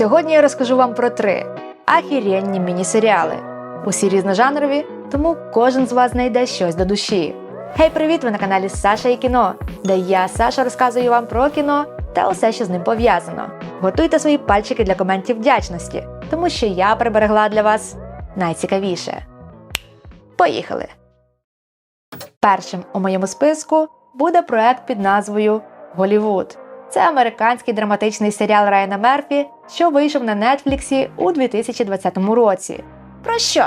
Сьогодні я розкажу вам про три ахіренні міні-серіали. Усі різножанрові, тому кожен з вас знайде щось до душі. Гей, привіт! Ви на каналі Саша і кіно, де я, Саша, розказую вам про кіно та усе, що з ним пов'язано. Готуйте свої пальчики для коментів вдячності, тому що я приберегла для вас найцікавіше. Поїхали! Першим у моєму списку буде проект під назвою Голівуд. Це американський драматичний серіал Райана Мерфі, що вийшов на Нетфліксі у 2020 році. Про що?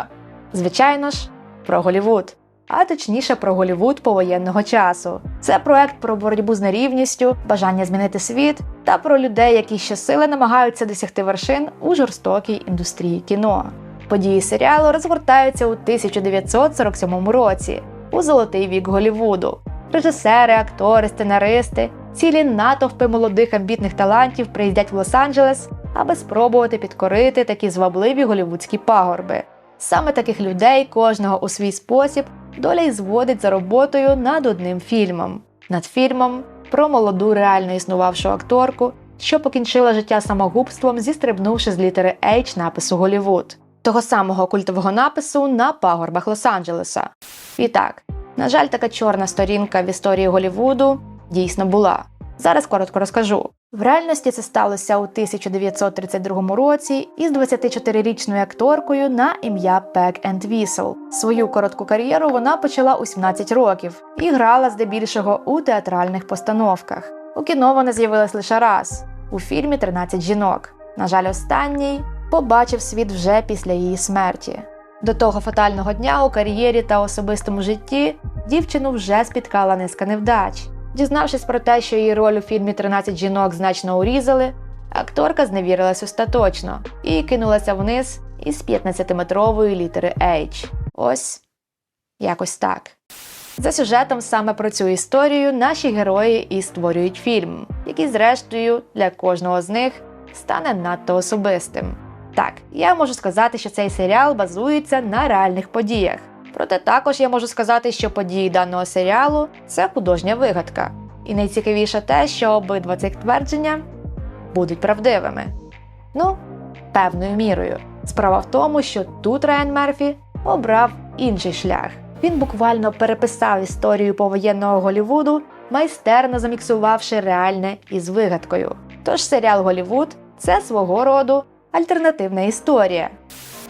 Звичайно ж, про Голівуд. А точніше про Голівуд повоєнного часу. Це проект про боротьбу з нерівністю, бажання змінити світ та про людей, які щосили намагаються досягти вершин у жорстокій індустрії кіно. Події серіалу розгортаються у 1947 році, у золотий вік Голівуду. Режисери, актори, сценаристи, цілі натовпи молодих амбітних талантів приїздять в Лос-Анджелес, аби спробувати підкорити такі звабливі голівудські пагорби. Саме таких людей, кожного у свій спосіб, доля й зводить за роботою над одним фільмом, над фільмом про молоду реально існувавшу акторку, що покінчила життя самогубством, зістрибнувши з літери H напису Голівуд, того самого культового напису на пагорбах Лос-Анджелеса. І так, на жаль, така чорна сторінка в історії Голівуду дійсно була. Зараз коротко розкажу. В реальності це сталося у 1932 році із 24-річною акторкою на ім'я Пек Енд Вісел. Свою коротку кар'єру вона почала у 17 років і грала здебільшого у театральних постановках. У кіно вона з'явилась лише раз у фільмі «13 жінок. На жаль, останній побачив світ вже після її смерті. До того фатального дня у кар'єрі та особистому житті дівчину вже спіткала низка невдач. Дізнавшись про те, що її роль у фільмі «13 жінок значно урізали, акторка зневірилась остаточно і кинулася вниз із 15-метрової літери H. Ось якось так. За сюжетом саме про цю історію наші герої і створюють фільм, який, зрештою, для кожного з них стане надто особистим. Так, я можу сказати, що цей серіал базується на реальних подіях. Проте також я можу сказати, що події даного серіалу це художня вигадка. І найцікавіше те, що обидва цих твердження будуть правдивими. Ну, певною мірою. Справа в тому, що тут Райан Мерфі обрав інший шлях. Він буквально переписав історію повоєнного Голівуду, майстерно заміксувавши реальне із вигадкою. Тож серіал Голівуд це свого роду альтернативна історія.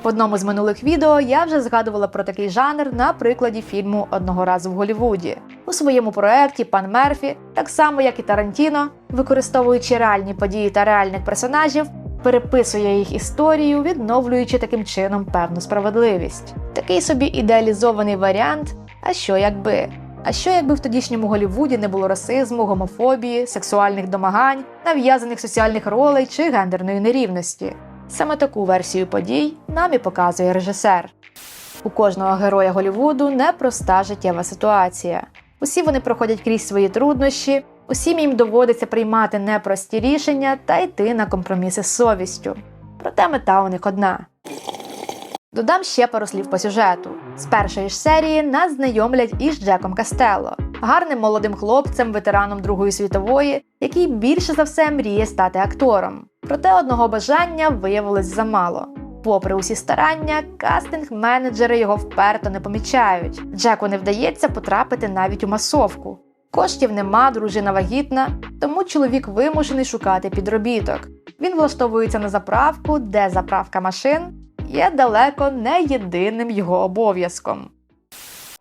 В одному з минулих відео я вже згадувала про такий жанр на прикладі фільму Одного разу в Голівуді. У своєму проєкті пан Мерфі, так само як і Тарантіно, використовуючи реальні події та реальних персонажів, переписує їх історію, відновлюючи таким чином певну справедливість. Такий собі ідеалізований варіант. А що якби? А що якби в тодішньому Голівуді не було расизму, гомофобії, сексуальних домагань, нав'язаних соціальних ролей чи гендерної нерівності? Саме таку версію подій нам і показує режисер. У кожного героя Голівуду непроста життєва ситуація. Усі вони проходять крізь свої труднощі, усім їм доводиться приймати непрості рішення та йти на компроміси з совістю. Проте мета у них одна. Додам ще пару слів по сюжету. З першої ж серії нас знайомлять із Джеком Кастелло, гарним молодим хлопцем, ветераном Другої світової, який більше за все мріє стати актором. Проте одного бажання виявилось замало. Попри усі старання, кастинг-менеджери його вперто не помічають. Джеку не вдається потрапити навіть у масовку. Коштів нема, дружина вагітна, тому чоловік вимушений шукати підробіток. Він влаштовується на заправку, де заправка машин є далеко не єдиним його обов'язком.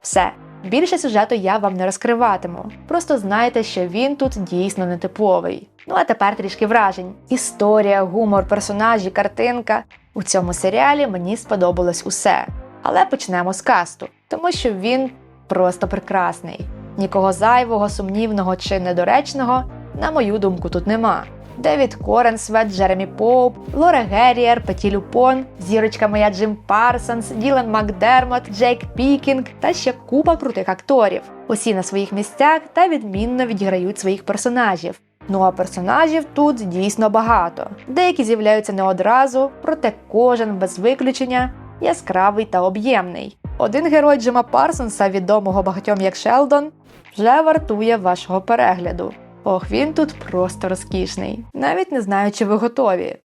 Все, більше сюжету я вам не розкриватиму. Просто знайте, що він тут дійсно нетиповий. Ну а тепер трішки вражень. Історія, гумор, персонажі, картинка. У цьому серіалі мені сподобалось усе. Але почнемо з касту, тому що він просто прекрасний. Нікого зайвого, сумнівного чи недоречного, на мою думку, тут нема. Девід Коренсвет, Джеремі Поуп, Лора Геррієр, Петі Люпон, зірочка моя Джим Парсонс, Ділан Макдермот, Джейк Пікінг та ще купа крутих акторів. Усі на своїх місцях та відмінно відіграють своїх персонажів. Ну а персонажів тут дійсно багато. Деякі з'являються не одразу, проте кожен без виключення яскравий та об'ємний. Один герой Джима Парсонса, відомого багатьом як Шелдон, вже вартує вашого перегляду. Ох, він тут просто розкішний. Навіть не знаю, чи ви готові.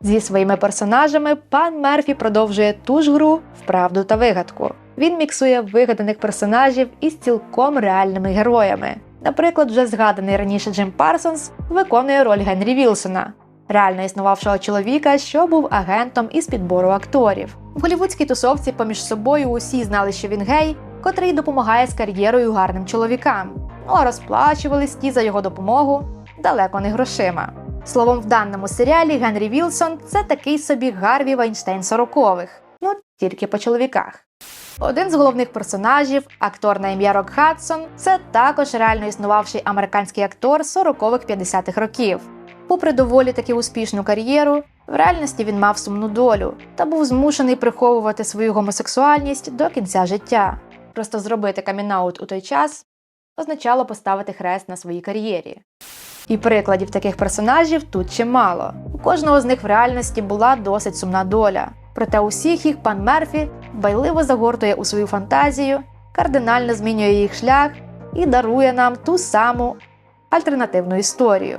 Зі своїми персонажами пан Мерфі продовжує ту ж гру в правду та вигадку. Він міксує вигаданих персонажів із цілком реальними героями. Наприклад, вже згаданий раніше Джим Парсонс виконує роль Генрі Вілсона, реально існувавшого чоловіка, що був агентом із підбору акторів. В голівудській тусовці поміж собою усі знали, що він гей, котрий допомагає з кар'єрою гарним чоловікам. Ну а розплачувались ті за його допомогу далеко не грошима. Словом, в даному серіалі Генрі Вілсон це такий собі Гарві Вайнштейн сорокових, ну тільки по чоловіках. Один з головних персонажів, актор на ім'я Рок Хадсон, це також реально існувавший американський актор 40-х-50-х років. Попри доволі таки успішну кар'єру, в реальності він мав сумну долю та був змушений приховувати свою гомосексуальність до кінця життя. Просто зробити камінаут у той час означало поставити хрест на своїй кар'єрі. І прикладів таких персонажів тут чимало. У кожного з них в реальності була досить сумна доля. Проте усіх їх пан Мерфі байливо загортує у свою фантазію, кардинально змінює їх шлях і дарує нам ту саму альтернативну історію.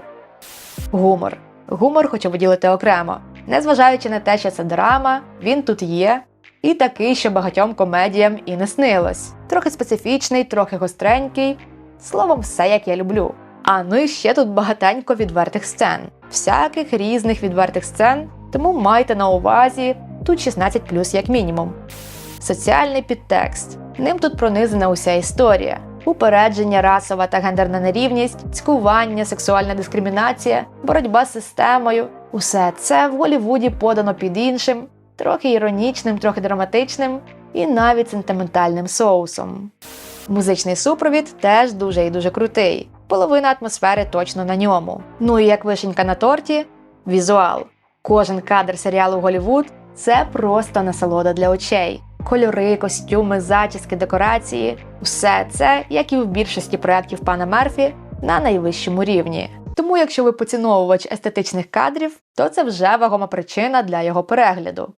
Гумор. Гумор хочу виділити окремо. Незважаючи на те, що це драма, він тут є. І такий, що багатьом комедіям і не снилось. Трохи специфічний, трохи гостренький. Словом, все як я люблю. А ну і ще тут багатенько відвертих сцен, всяких різних відвертих сцен, тому майте на увазі тут 16 плюс як мінімум. Соціальний підтекст. Ним тут пронизана уся історія. Упередження, расова та гендерна нерівність, цькування, сексуальна дискримінація, боротьба з системою усе це в Голлівуді подано під іншим, трохи іронічним, трохи драматичним і навіть сентиментальним соусом. Музичний супровід теж дуже і дуже крутий. Половина атмосфери точно на ньому. Ну і як вишенька на торті візуал. Кожен кадр серіалу Голлівуд це просто насолода для очей. Кольори, костюми, зачіски, декорації усе це, як і в більшості проєктів пана Мерфі, на найвищому рівні. Тому, якщо ви поціновувач естетичних кадрів, то це вже вагома причина для його перегляду.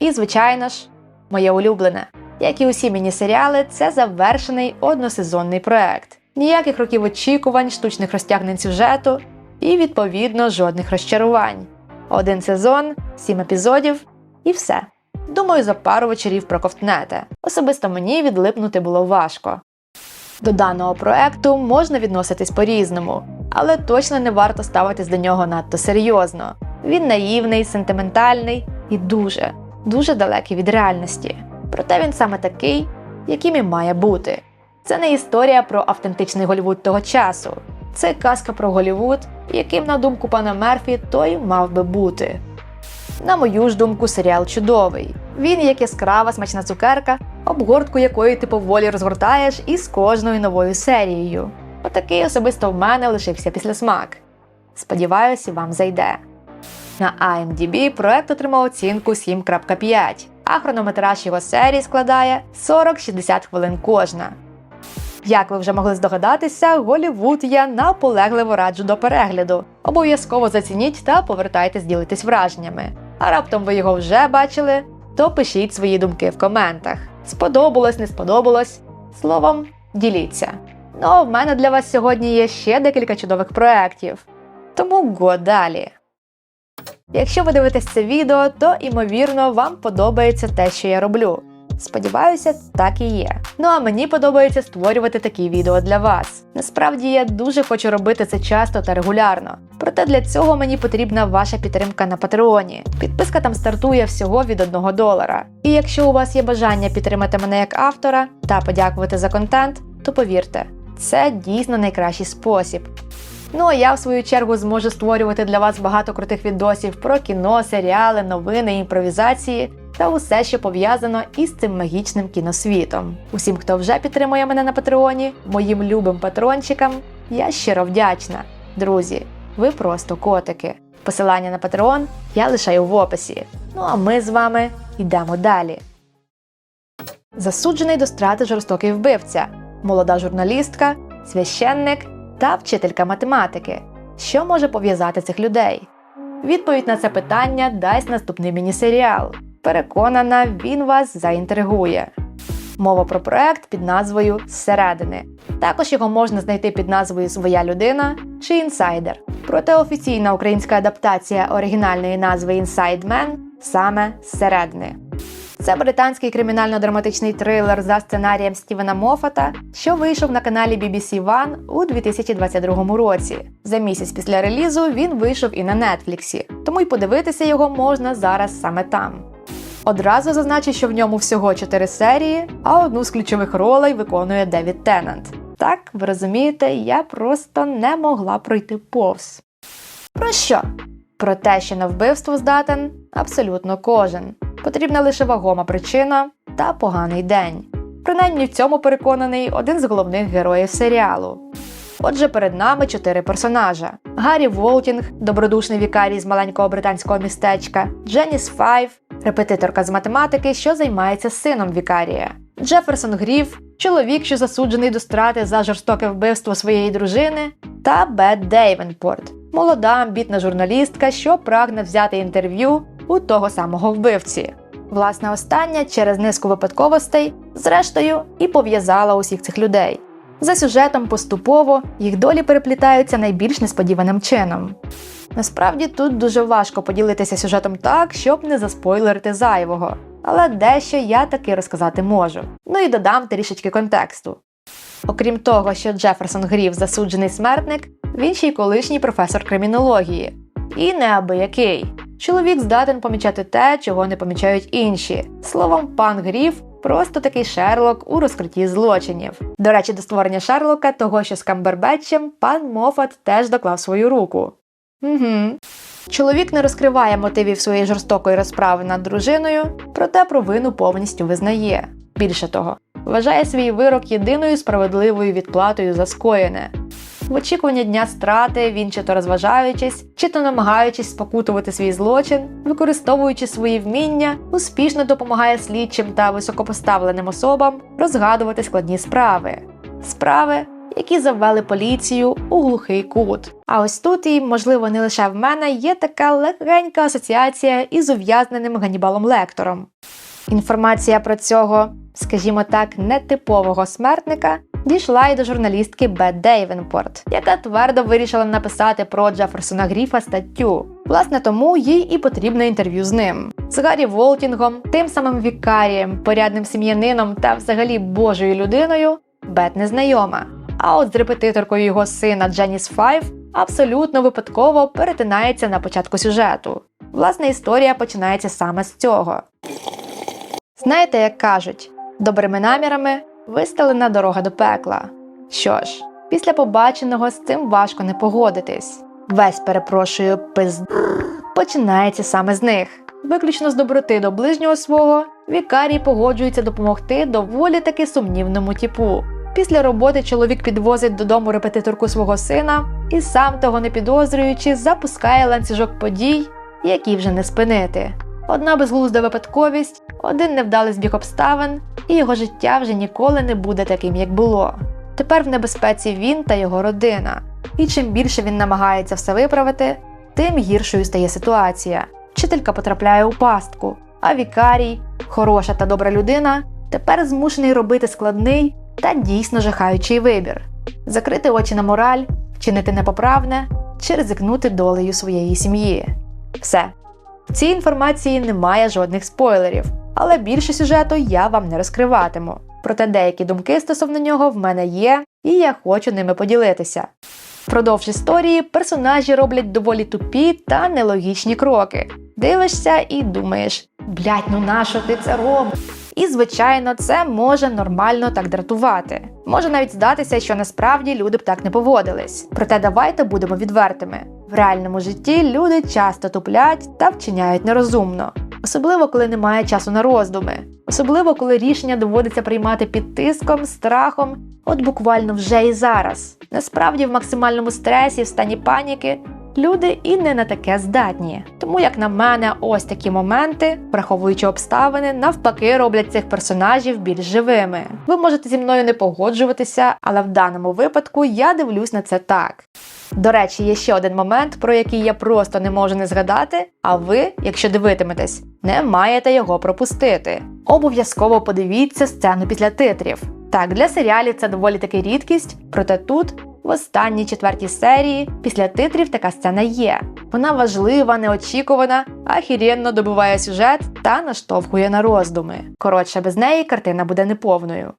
І, звичайно ж, моє улюблене. Як і усі міні-серіали, це завершений односезонний проект. Ніяких років очікувань, штучних розтягнень сюжету і, відповідно, жодних розчарувань. Один сезон, сім епізодів і все. Думаю, за пару вечорів проковтнете. Особисто мені відлипнути було важко. До даного проекту можна відноситись по-різному, але точно не варто ставитись до нього надто серйозно. Він наївний, сентиментальний і дуже, дуже далекий від реальності. Проте він саме такий, яким і має бути. Це не історія про автентичний Голівуд того часу. Це казка про Голівуд, яким, на думку пана Мерфі, той мав би бути. На мою ж думку, серіал чудовий. Він як яскрава смачна цукерка, обгортку якої ти поволі розгортаєш із кожною новою серією. Отакий особисто в мене лишився після смак. Сподіваюся, вам зайде. На IMDb проект отримав оцінку 7.5, а хронометраж його серії складає 40-60 хвилин кожна. Як ви вже могли здогадатися, Голівуд я наполегливо раджу до перегляду. Обов'язково зацініть та повертайтесь ділитись враженнями. А раптом ви його вже бачили, то пишіть свої думки в коментах. Сподобалось, не сподобалось. Словом, діліться. Ну а в мене для вас сьогодні є ще декілька чудових проєктів. Тому го далі! Якщо ви дивитесь це відео, то ймовірно вам подобається те, що я роблю. Сподіваюся, так і є. Ну а мені подобається створювати такі відео для вас. Насправді я дуже хочу робити це часто та регулярно. Проте для цього мені потрібна ваша підтримка на Патреоні. Підписка там стартує всього від 1 долара. І якщо у вас є бажання підтримати мене як автора та подякувати за контент, то повірте, це дійсно найкращий спосіб. Ну а я в свою чергу зможу створювати для вас багато крутих відосів про кіно, серіали, новини, імпровізації та усе, що пов'язано із цим магічним кіносвітом. Усім, хто вже підтримує мене на Патреоні, моїм любим патрончикам, я щиро вдячна. Друзі, ви просто котики. Посилання на Патреон я лишаю в описі. Ну а ми з вами йдемо далі. Засуджений до страти жорстокий вбивця, молода журналістка, священник та вчителька математики. Що може пов'язати цих людей? Відповідь на це питання дасть наступний міні-серіал. Переконана, він вас заінтригує. Мова про проект під назвою Зсередини. Також його можна знайти під назвою Своя людина чи інсайдер. Проте офіційна українська адаптація оригінальної назви Man саме зсередини. Це британський кримінально-драматичний трилер за сценарієм Стівена Мофата, що вийшов на каналі BBC One у 2022 році. За місяць після релізу він вийшов і на Нетфліксі, тому й подивитися його можна зараз саме там. Одразу зазначу, що в ньому всього 4 серії, а одну з ключових ролей виконує Девід Теннант. Так, ви розумієте, я просто не могла пройти повз. Про що? Про те, що на вбивство здатен абсолютно кожен. Потрібна лише вагома причина та поганий день. Принаймні в цьому переконаний один з головних героїв серіалу. Отже, перед нами чотири персонажа: Гаррі Волтінг, добродушний вікарій з маленького британського містечка, Дженіс Файв, репетиторка з математики, що займається сином вікарія, Джеферсон Гріф, чоловік, що засуджений до страти за жорстоке вбивство своєї дружини, та Бет Дейвенпорт, молода амбітна журналістка, що прагне взяти інтерв'ю у того самого вбивці. Власне, остання через низку випадковостей, зрештою, і пов'язала усіх цих людей. За сюжетом поступово їх долі переплітаються найбільш несподіваним чином. Насправді тут дуже важко поділитися сюжетом так, щоб не заспойлерити зайвого, але дещо я таки розказати можу. Ну і додам трішечки контексту. Окрім того, що Джеферсон Гріф засуджений смертник, він ще й колишній професор кримінології. І неабиякий. Чоловік здатен помічати те, чого не помічають інші. Словом, пан Гріф просто такий Шерлок у розкритті злочинів. До речі, до створення Шерлока, того що з Камбербетчем, пан Мофат теж доклав свою руку. Угу. Чоловік не розкриває мотивів своєї жорстокої розправи над дружиною, проте провину повністю визнає. Більше того, вважає свій вирок єдиною справедливою відплатою за скоєне. В очікування дня страти він чи то розважаючись, чи то намагаючись спокутувати свій злочин, використовуючи свої вміння, успішно допомагає слідчим та високопоставленим особам розгадувати складні справи. Справи, які завели поліцію у глухий кут. А ось тут і, можливо, не лише в мене є така легенька асоціація із ув'язненим Ганібалом Лектором. Інформація про цього, скажімо так, нетипового смертника дійшла й до журналістки Бет Дейвенпорт, яка твердо вирішила написати про Джеферсона Гріфа статтю. Власне, тому їй і потрібне інтерв'ю з ним. З Гаррі Волтінгом, тим самим вікарієм, порядним сім'янином та взагалі божою людиною Бет не знайома. А от з репетиторкою його сина Дженіс Файв абсолютно випадково перетинається на початку сюжету. Власне, історія починається саме з цього. Знаєте, як кажуть, добрими намірами вистелена дорога до пекла. Що ж, після побаченого з цим важко не погодитись. Весь перепрошую пиз починається саме з них. Виключно з доброти до ближнього свого, вікарій погоджується допомогти доволі таки сумнівному типу. Після роботи чоловік підвозить додому репетиторку свого сина і, сам того не підозрюючи, запускає ланцюжок подій, які вже не спинити. Одна безглузда випадковість, один невдалий збіг обставин, і його життя вже ніколи не буде таким, як було. Тепер в небезпеці він та його родина. І чим більше він намагається все виправити, тим гіршою стає ситуація. Вчителька потрапляє у пастку, а вікарій, хороша та добра людина, тепер змушений робити складний та дійсно жахаючий вибір: закрити очі на мораль, вчинити непоправне чи ризикнути долею своєї сім'ї. Все. В цій інформації немає жодних спойлерів, але більше сюжету я вам не розкриватиму. Проте деякі думки стосовно нього в мене є, і я хочу ними поділитися. Впродовж історії персонажі роблять доволі тупі та нелогічні кроки. Дивишся і думаєш, блять, ну нащо ти це робиш? І, звичайно, це може нормально так дратувати. Може навіть здатися, що насправді люди б так не поводились. Проте давайте будемо відвертими. В реальному житті люди часто туплять та вчиняють нерозумно, особливо коли немає часу на роздуми, особливо коли рішення доводиться приймати під тиском, страхом, от буквально вже і зараз. Насправді, в максимальному стресі, в стані паніки, люди і не на таке здатні. Тому, як на мене, ось такі моменти, враховуючи обставини, навпаки, роблять цих персонажів більш живими. Ви можете зі мною не погоджуватися, але в даному випадку я дивлюсь на це так. До речі, є ще один момент, про який я просто не можу не згадати. А ви, якщо дивитиметесь, не маєте його пропустити. Обов'язково подивіться сцену після титрів. Так, для серіалів це доволі таки рідкість, проте тут, в останній четвертій серії, після титрів така сцена є. Вона важлива, неочікувана, ахіренно добиває сюжет та наштовхує на роздуми. Коротше, без неї картина буде неповною.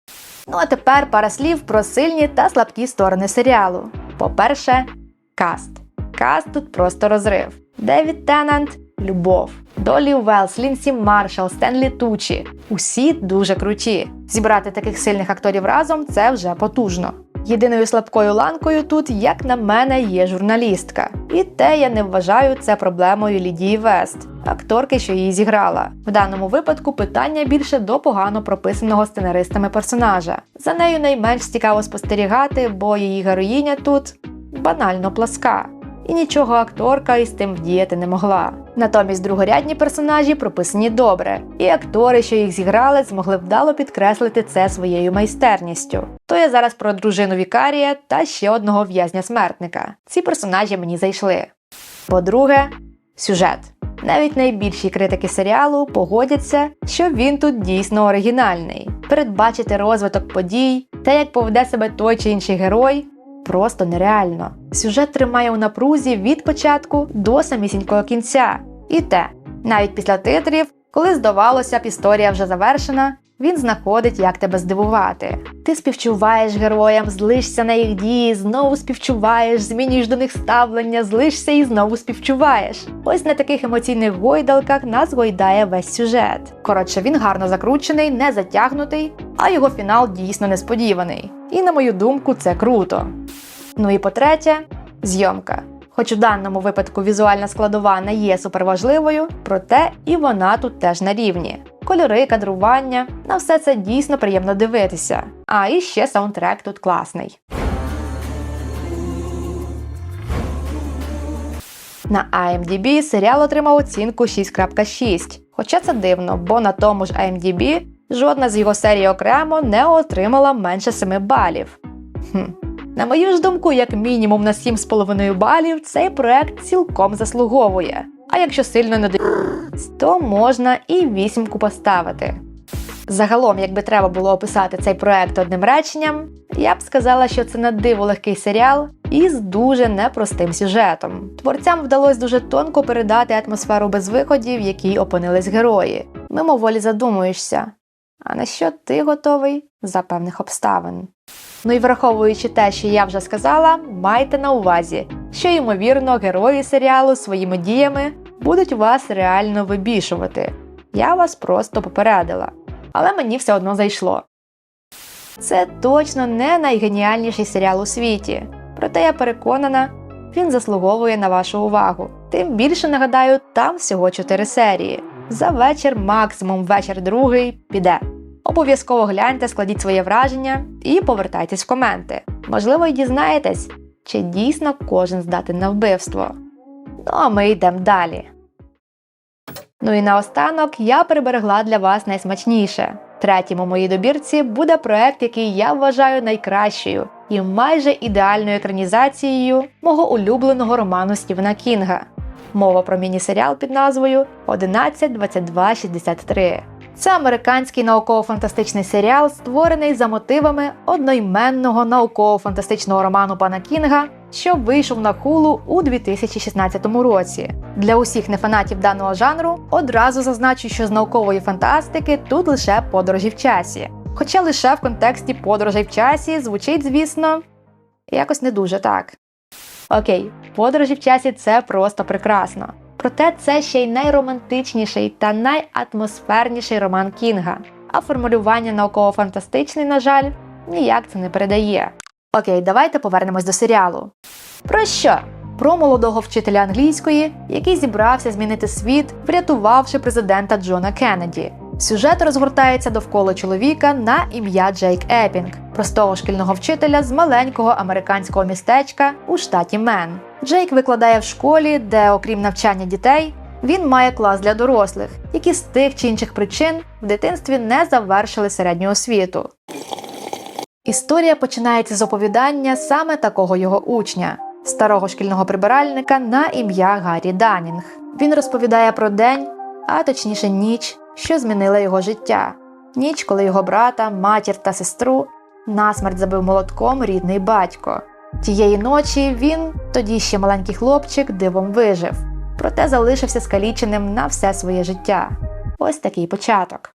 Ну а тепер пара слів про сильні та слабкі сторони серіалу. По-перше, каст. Каст тут просто розрив. Девід Теннант любов. Долі Уелс, Лінсі Маршал, Стенлі Тучі. Усі дуже круті. Зібрати таких сильних акторів разом це вже потужно. Єдиною слабкою ланкою тут, як на мене, є журналістка. І те я не вважаю це проблемою Лідії Вест, акторки, що її зіграла. В даному випадку питання більше до погано прописаного сценаристами персонажа. За нею найменш цікаво спостерігати, бо її героїня тут банально пласка. І нічого акторка із тим вдіяти не могла. Натомість другорядні персонажі прописані добре, і актори, що їх зіграли, змогли вдало підкреслити це своєю майстерністю. То я зараз про дружину Вікарія та ще одного в'язня смертника. Ці персонажі мені зайшли. По-друге, сюжет. Навіть найбільші критики серіалу погодяться, що він тут дійсно оригінальний. Передбачити розвиток подій, те, як поведе себе той чи інший герой, просто нереально. Сюжет тримає у напрузі від початку до самісінького кінця. І те, навіть після титрів, коли здавалося б, історія вже завершена, він знаходить, як тебе здивувати. Ти співчуваєш героям, злишся на їх дії, знову співчуваєш, змінюєш до них ставлення, злишся і знову співчуваєш. Ось на таких емоційних гойдалках нас гойдає весь сюжет. Коротше, він гарно закручений, не затягнутий, а його фінал дійсно несподіваний. І на мою думку, це круто. Ну і по-третє, зйомка. Хоч у даному випадку візуальна складова не є суперважливою, проте і вона тут теж на рівні. Кольори, кадрування на все це дійсно приємно дивитися. А і ще саундтрек тут класний. На IMDb серіал отримав оцінку 6.6. Хоча це дивно, бо на тому ж IMDb жодна з його серій окремо не отримала менше 7 балів. Хм. На мою ж думку, як мінімум на 7,5 балів цей проект цілком заслуговує. А якщо сильно не то можна і вісімку поставити. Загалом, якби треба було описати цей проект одним реченням, я б сказала, що це на диво легкий серіал із дуже непростим сюжетом. Творцям вдалося дуже тонко передати атмосферу безвиходів, в якій опинились герої. Мимоволі задумуєшся, а на що ти готовий за певних обставин. Ну і враховуючи те, що я вже сказала, майте на увазі, що ймовірно герої серіалу своїми діями будуть вас реально вибішувати. Я вас просто попередила. Але мені все одно зайшло. Це точно не найгеніальніший серіал у світі, проте я переконана, він заслуговує на вашу увагу. Тим більше нагадаю, там всього 4 серії. За вечір, максимум вечір другий, піде. Обов'язково гляньте, складіть своє враження і повертайтесь в коменти. Можливо, й дізнаєтесь, чи дійсно кожен здатен на вбивство. Ну а ми йдемо далі. Ну і наостанок я приберегла для вас найсмачніше. Третім у моїй добірці буде проект, який я вважаю найкращою і майже ідеальною екранізацією мого улюбленого роману Стівена Кінга. Мова про міні-серіал під назвою 11.22.63. Це американський науково-фантастичний серіал, створений за мотивами одноіменного науково-фантастичного роману пана Кінга, що вийшов на хулу у 2016 році. Для усіх нефанатів даного жанру одразу зазначу, що з наукової фантастики тут лише подорожі в часі. Хоча лише в контексті подорожей в часі звучить, звісно, якось не дуже так. Окей, подорожі в часі це просто прекрасно. Проте це ще й найромантичніший та найатмосферніший роман Кінга. А формулювання науково-фантастичний, на жаль, ніяк це не передає. Окей, давайте повернемось до серіалу. Про що? Про молодого вчителя англійської, який зібрався змінити світ, врятувавши президента Джона Кеннеді. Сюжет розгортається довкола чоловіка на ім'я Джейк Епінг, простого шкільного вчителя з маленького американського містечка у штаті Мен. Джейк викладає в школі, де, окрім навчання дітей, він має клас для дорослих, які з тих чи інших причин в дитинстві не завершили середню освіту. Історія починається з оповідання саме такого його учня, старого шкільного прибиральника на ім'я Гаррі Данінг. Він розповідає про день, а точніше ніч, що змінила його життя. Ніч, коли його брата, матір та сестру насмерть забив молотком рідний батько. Тієї ночі він, тоді ще маленький хлопчик, дивом вижив, проте залишився скаліченим на все своє життя. Ось такий початок.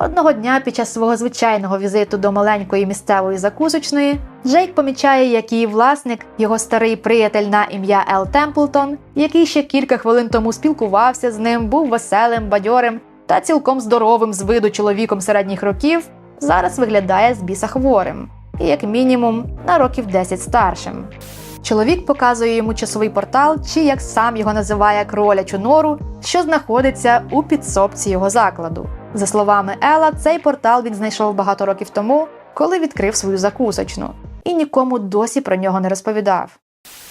Одного дня під час свого звичайного візиту до маленької місцевої закусочної Джейк помічає, як її власник, його старий приятель на ім'я Ел Темплтон, який ще кілька хвилин тому спілкувався з ним, був веселим, бадьорим та цілком здоровим з виду чоловіком середніх років, зараз виглядає з біса хворим, і як мінімум на років 10 старшим. Чоловік показує йому часовий портал, чи як сам його називає кролячу нору, що знаходиться у підсобці його закладу. За словами Ела, цей портал він знайшов багато років тому, коли відкрив свою закусочну, і нікому досі про нього не розповідав.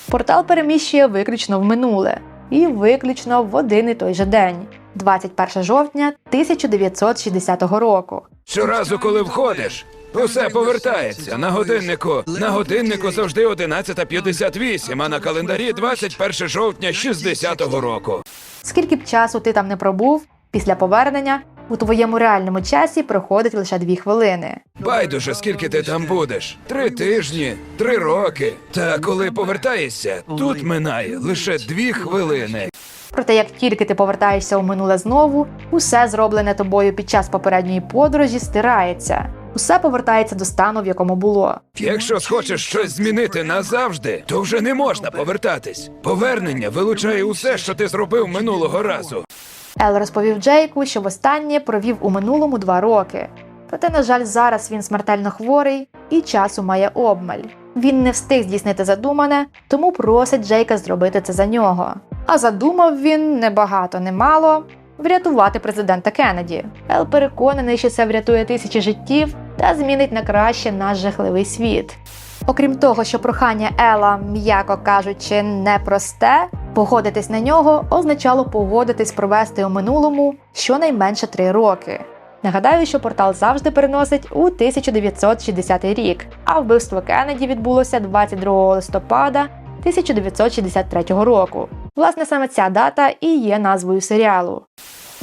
Портал переміщує виключно в минуле і виключно в один і той же день, 21 жовтня 1960 року. Щоразу, коли входиш, усе повертається. На годиннику на годиннику завжди 11.58, а на календарі 21 жовтня 60-го року. Скільки б часу ти там не пробув, після повернення у твоєму реальному часі проходить лише дві хвилини. Байдуже, скільки ти там будеш? Три тижні, три роки. Та коли повертаєшся, тут минає лише дві хвилини. Проте, як тільки ти повертаєшся у минуле знову, усе зроблене тобою під час попередньої подорожі стирається. Усе повертається до стану, в якому було. Якщо схочеш щось змінити назавжди, то вже не можна повертатись. Повернення вилучає усе, що ти зробив минулого разу. Ел розповів Джейку, що востаннє провів у минулому два роки. Проте, на жаль, зараз він смертельно хворий і часу має обмаль. Він не встиг здійснити задумане, тому просить Джейка зробити це за нього. А задумав він небагато, немало врятувати президента Кеннеді. Ел переконаний, що це врятує тисячі життів та змінить на краще наш жахливий світ. Окрім того, що прохання Ела, м'яко кажучи, непросте, погодитись на нього означало погодитись провести у минулому щонайменше три роки. Нагадаю, що портал завжди переносить у 1960 рік, а вбивство Кеннеді відбулося 22 листопада 1963 року. Власне, саме ця дата і є назвою серіалу.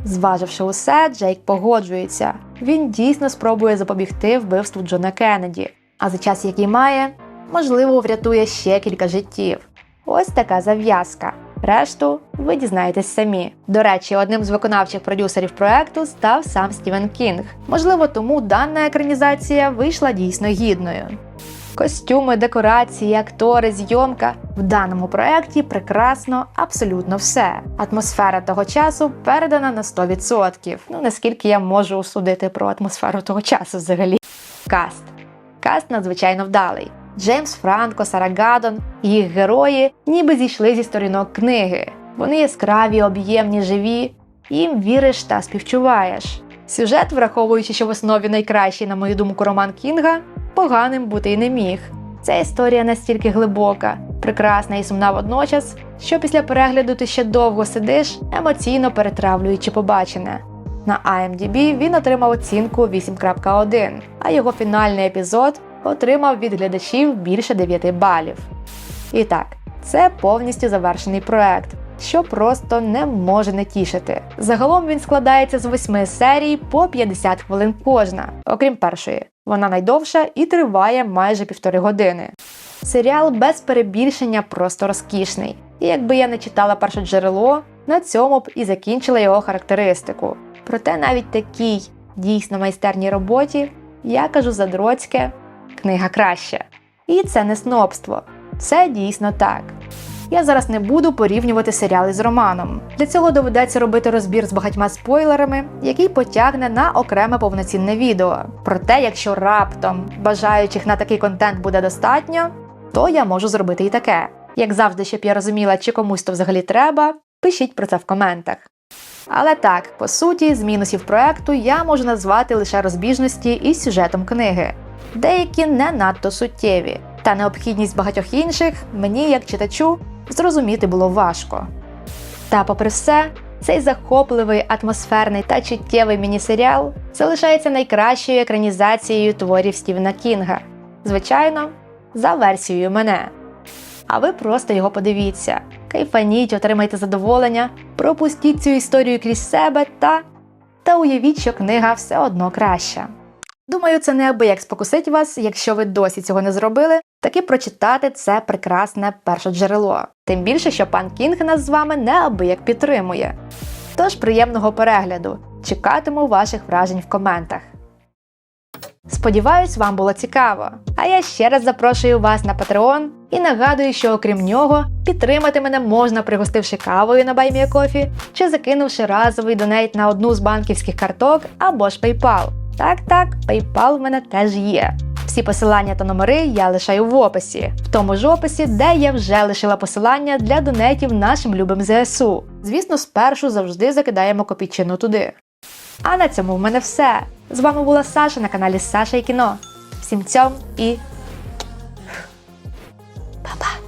Зваживши усе, Джейк погоджується. Він дійсно спробує запобігти вбивству Джона Кеннеді, а за час, який має, можливо, врятує ще кілька життів. Ось така зав'язка. Решту ви дізнаєтесь самі. До речі, одним з виконавчих продюсерів проекту став сам Стівен Кінг. Можливо, тому дана екранізація вийшла дійсно гідною. Костюми, декорації, актори, зйомка в даному проєкті прекрасно, абсолютно все. Атмосфера того часу передана на 100%. Ну наскільки я можу судити про атмосферу того часу взагалі. Каст. Каст надзвичайно вдалий. Джеймс Франко, Сара Гадон, їх герої ніби зійшли зі сторінок книги. Вони яскраві, об'ємні, живі, їм віриш та співчуваєш. Сюжет, враховуючи, що в основі найкращий, на мою думку, роман Кінга, поганим бути й не міг. Ця історія настільки глибока, прекрасна і сумна водночас, що після перегляду ти ще довго сидиш, емоційно перетравлюючи побачене. На IMDb він отримав оцінку 8.1, а його фінальний епізод отримав від глядачів більше 9 балів. І так, це повністю завершений проект, що просто не може не тішити. Загалом він складається з восьми серій по 50 хвилин кожна, окрім першої. Вона найдовша і триває майже півтори години. Серіал без перебільшення просто розкішний. І якби я не читала перше джерело, на цьому б і закінчила його характеристику. Проте навіть такій дійсно майстерній роботі я кажу задроцьке, книга краще. І це не снобство. Це дійсно так. Я зараз не буду порівнювати серіали з романом. Для цього доведеться робити розбір з багатьма спойлерами, який потягне на окреме повноцінне відео. Проте, якщо раптом бажаючих на такий контент буде достатньо, то я можу зробити і таке. Як завжди, щоб я розуміла, чи комусь то взагалі треба, пишіть про це в коментах. Але так, по суті, з мінусів проекту я можу назвати лише розбіжності із сюжетом книги. Деякі не надто суттєві, та необхідність багатьох інших мені, як читачу, зрозуміти було важко. Та, попри все, цей захопливий, атмосферний та чуттєвий мінісеріал залишається найкращою екранізацією творів Стівена Кінга. Звичайно, за версією мене. А ви просто його подивіться, кайфаніть, отримайте задоволення, пропустіть цю історію крізь себе та. та уявіть, що книга все одно краща. Думаю, це неабияк спокусить вас, якщо ви досі цього не зробили, таки прочитати це прекрасне першоджерело. Тим більше, що пан Кінг нас з вами неабияк підтримує. Тож приємного перегляду! Чекатиму ваших вражень в коментах. Сподіваюсь, вам було цікаво. А я ще раз запрошую вас на Patreon і нагадую, що окрім нього підтримати мене можна пригостивши кавою на BuyMeACoffee чи закинувши разовий донейт на одну з банківських карток або ж PayPal. Так, так, PayPal в мене теж є. Всі посилання та номери я лишаю в описі, в тому ж описі, де я вже лишила посилання для донетів нашим любим ЗСУ. Звісно, спершу завжди закидаємо копійчину туди. А на цьому в мене все. З вами була Саша на каналі Саша і Кіно. Всім цьом і. Па-па!